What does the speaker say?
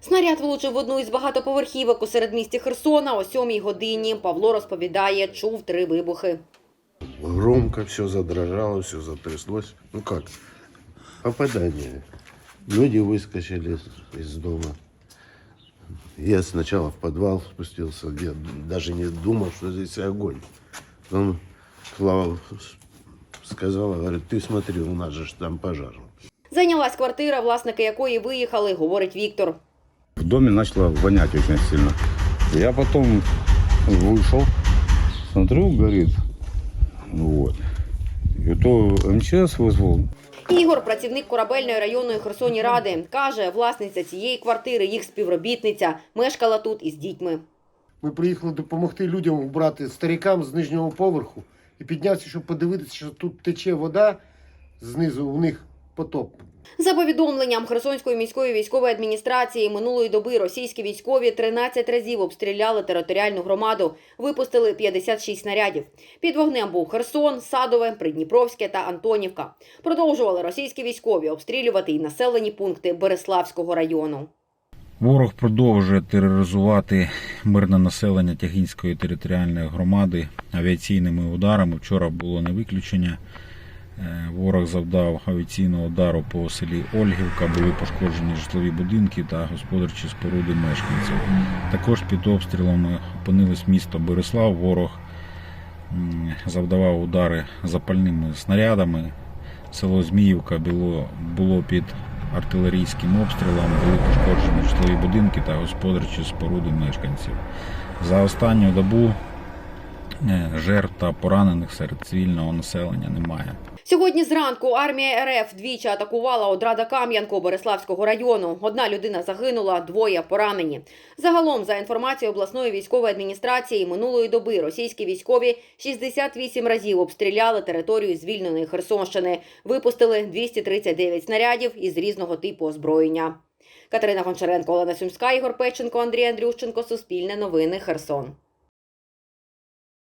Снаряд влучив в одну із багатоповерхівок у середмісті Херсона о сьомій годині. Павло розповідає, чув три вибухи. Громко все задрожало, все затряслось. Ну как? Попадание. Люди выскочили из дома. Я сначала в подвал спустился, я даже не думал, что здесь огонь. Потом Клава сказала, говорит, ты смотри, у нас же ж там пожар. Зайнялась квартира, власники якої виїхали, говорить Віктор. В доме начало вонять очень сильно. Я потом вышел, смотрю, горит. Вот. И то МЧС вызвал. Ігор, працівник корабельної районної Херсоні ради, каже, власниця цієї квартири, їх співробітниця, мешкала тут із дітьми. Ми приїхали допомогти людям вбрати старикам з нижнього поверху і піднявся, щоб подивитися, що тут тече вода знизу, у них потоп. За повідомленням Херсонської міської військової адміністрації минулої доби російські військові 13 разів обстріляли територіальну громаду, випустили 56 снарядів. Під вогнем був Херсон, Садове, Придніпровське та Антонівка. Продовжували російські військові обстрілювати і населені пункти Береславського району. Ворог продовжує тероризувати мирне населення Тягінської територіальної громади авіаційними ударами. Вчора було не виключення. Е, Ворог завдав авіаційного удару по селі Ольгівка, були пошкоджені житлові будинки та господарчі споруди мешканців. Також під обстрілами опинилось місто Борислав. Ворог завдавав удари запальними снарядами. Село Зміївка було, під артилерійським обстрілом, були пошкоджені житлові будинки та господарчі споруди мешканців. За останню добу е, жертв та поранених серед цивільного населення немає. Сьогодні зранку армія РФ двічі атакувала Одрада Кам'янку Береславського району. Одна людина загинула, двоє поранені. Загалом, за інформацією обласної військової адміністрації, минулої доби російські військові 68 разів обстріляли територію звільненої Херсонщини, випустили 239 снарядів із різного типу озброєння. Катерина Гончаренко, Олена Сумська, Ігор Печенко, Андрій Андрющенко. Суспільне новини. Херсон.